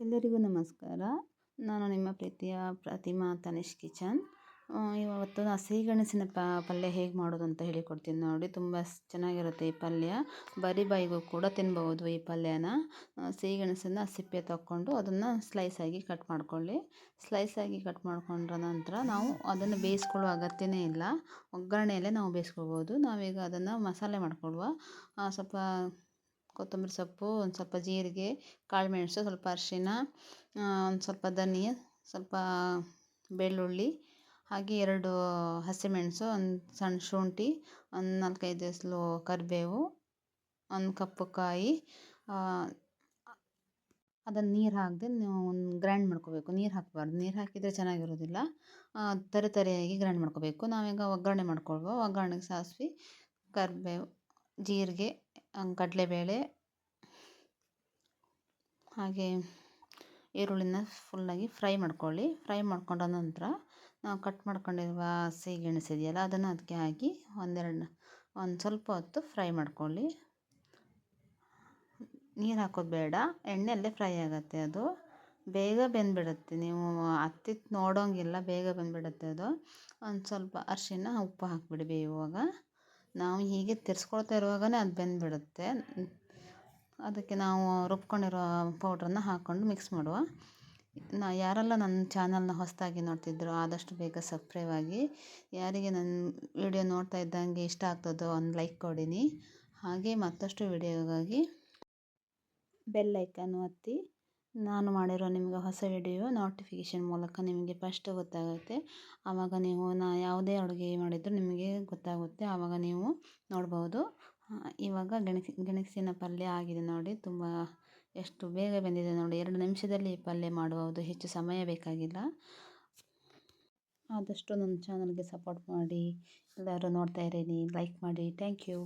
ಎಲ್ಲರಿಗೂ ನಮಸ್ಕಾರ. ನಾನು ನಿಮ್ಮ ಪ್ರೀತಿಯ ಪ್ರತಿಮಾ ತನಿಷ್ ಕಿಚನ್. ಇವತ್ತು ನಾ ಪ, ಪಲ್ಯ ಹೇಗೆ ಮಾಡೋದು ಅಂತ ಹೇಳಿಕೊಡ್ತೀನಿ ನೋಡಿ. ತುಂಬ ಚೆನ್ನಾಗಿರುತ್ತೆ ಈ ಪಲ್ಯ. ಬರೀ ಬಾಯಿಗೂ ಕೂಡ ತಿನ್ಬೋದು ಈ ಪಲ್ಯನ. ಸಿಹಿಗೆಣಸನ್ನು ಸಿಪ್ಪೆ ತಗೊಂಡು ಅದನ್ನು ಸ್ಲೈಸಾಗಿ ಕಟ್ ಮಾಡ್ಕೊಳ್ಳಿ. ಸ್ಲೈಸಾಗಿ ಕಟ್ ಮಾಡ್ಕೊಂಡ್ರ ನಂತರ ನಾವು ಅದನ್ನು ಬೇಯಿಸ್ಕೊಳ್ಳೋ ಅಗತ್ಯನೇ ಇಲ್ಲ. ಒಗ್ಗರಣೆಯಲ್ಲೇ ನಾವು ಬೇಯಿಸ್ಕೊಳ್ಬೋದು ನಾವೀಗ ಅದನ್ನು ಮಸಾಲೆ ಮಾಡ್ಕೊಳ್ಳುವ. ಸ್ವಲ್ಪ ಕೊತ್ತಂಬರಿ ಸೊಪ್ಪು, ಒಂದು ಸ್ವಲ್ಪ ಜೀರಿಗೆ ಕಾಳುಮೆಣಸು ಸ್ವಲ್ಪ ಅರಿಶಿನ ಒಂದು ಸ್ವಲ್ಪ ಧನಿಯಾ, ಸ್ವಲ್ಪ ಬೆಳ್ಳುಳ್ಳಿ, ಹಾಗೆ ಎರಡು ಹಸಿಮೆಣಸು, ಒಂದು ಸಣ್ಣ ಶುಂಠಿ, ಒಂದು ನಾಲ್ಕೈದು ಎಸಳು ಕರಿಬೇವು, ಒಂದು ಕಪ್ಪು ಕಾಯಿ ಅದನ್ನು ನೀರು ನೀವು ಒಂದು ಗ್ರೈಂಡ್ ಮಾಡ್ಕೋಬೇಕು. ನೀರು ಹಾಕಬಾರ್ದು. ನೀರು ಹಾಕಿದರೆ ಚೆನ್ನಾಗಿರೋದಿಲ್ಲ. ತರಿ ತರಿಯಾಗಿ ಗ್ರೈಂಡ್ ಮಾಡ್ಕೋಬೇಕು. ನಾವೀಗ ಒಗ್ಗರಣೆ ಮಾಡ್ಕೊಳ್ಬೋದು ಒಗ್ಗರಣೆಗೆ ಸಾಸ್ವೆ, ಕರಿಬೇವು, ಜೀರಿಗೆ ಕಡಲೆಬೇಳೆ, ಹಾಗೆ ಈರುಳ್ಳಿನ ಫುಲ್ಲಾಗಿ ಫ್ರೈ ಮಾಡ್ಕೊಳ್ಳಿ. ಫ್ರೈ ಮಾಡ್ಕೊಂಡ ನಂತರ ನಾವು ಕಟ್ ಮಾಡ್ಕೊಂಡಿರುವ ಸಿಹಿಗೆಣಸು ಇದೆಯಲ್ಲ ಅದನ್ನು ಅದಕ್ಕೆ ಹಾಕಿ ಒಂದೆರಡು, ಒಂದು ಸ್ವಲ್ಪ ಹೊತ್ತು ಫ್ರೈ ಮಾಡ್ಕೊಳ್ಳಿ. ನೀರು ಹಾಕೋದು ಬೇಡ, ಎಣ್ಣೆಯಲ್ಲೇ ಫ್ರೈ ಆಗುತ್ತೆ ಅದು. ಬೇಗ ಬೆಂದುಬಿಡುತ್ತೆ, ನೀವು ಹತ್ತಿತ್ತು ನೋಡೋಂಗಿಲ್ಲ, ಬೇಗ ಬೆಂದುಬಿಡುತ್ತೆ ಅದು. ಒಂದು ಸ್ವಲ್ಪ ಅರಿಶಿನ, ಉಪ್ಪು ಹಾಕಿಬಿಡಿ ಬೇಯುವಾಗ ನಾವು ಹೀಗೆ ತಿರ್ಸ್ಕೊಳ್ತಾ ಇರುವಾಗಲೇ ಅದು ಬೆಂದುಬಿಡುತ್ತೆ. ಅದಕ್ಕೆ ನಾವು ರುಬ್ಕೊಂಡಿರೋ ಪೌಡ್ರನ್ನು ಹಾಕ್ಕೊಂಡು ಮಿಕ್ಸ್ ಮಾಡುವ. ನಾ ಯಾರೆಲ್ಲ ನನ್ನ ಚಾನಲ್ನ ಹೊಸದಾಗಿ ನೋಡ್ತಿದ್ರು ಆದಷ್ಟು ಬೇಗ ಸಬ್ಸ್ಕ್ರೈಬ್ ಆಗಿ. ಯಾರಿಗೆ ನನ್ನ ವಿಡಿಯೋ ನೋಡ್ತಾ ಇದ್ದಂಗೆ ಇಷ್ಟ ಆಗ್ತದೋ ಒಂದು ಲೈಕ್ ಕೊಡಿನಿ. ಹಾಗೆ ಮತ್ತಷ್ಟು ವಿಡಿಯೋಗಾಗಿ ಬೆಲ್ ಐಕನ್ ಒತ್ತಿ. ನಾನು ಮಾಡಿರೋ ನಿಮಗೆ ಹೊಸ ವಿಡಿಯೋ ನೋಟಿಫಿಕೇಷನ್ ಮೂಲಕ ನಿಮಗೆ ಫಸ್ಟ್ ಗೊತ್ತಾಗುತ್ತೆ. ಆವಾಗ ನೀವು ನಾ ಯಾವುದೇ ಅಡುಗೆ ಮಾಡಿದರೂ ನಿಮಗೆ ಗೊತ್ತಾಗುತ್ತೆ ಆವಾಗ ನೀವು ನೋಡ್ಬೋದು. ಇವಾಗ ಗೆಣಸಿ ಗೆಣಸಿನ ಪಲ್ಯ ಆಗಿದೆ ನೋಡಿ, ತುಂಬ ಎಷ್ಟು ಬೇಗ ಬೆಂದಿದೆ ನೋಡಿ. ಎರಡು ನಿಮಿಷದಲ್ಲಿ ಈ ಪಲ್ಯ ಮಾಡಬಹುದು ಹೆಚ್ಚು ಸಮಯ ಬೇಕಾಗಿಲ್ಲ. ಆದಷ್ಟು ನನ್ನ ಚಾನಲ್ಗೆ ಸಪೋರ್ಟ್ ಮಾಡಿ. ಎಲ್ಲರೂ ನೋಡ್ತಾ ಇರೀನಿ ಲೈಕ್ ಮಾಡಿ. Thank you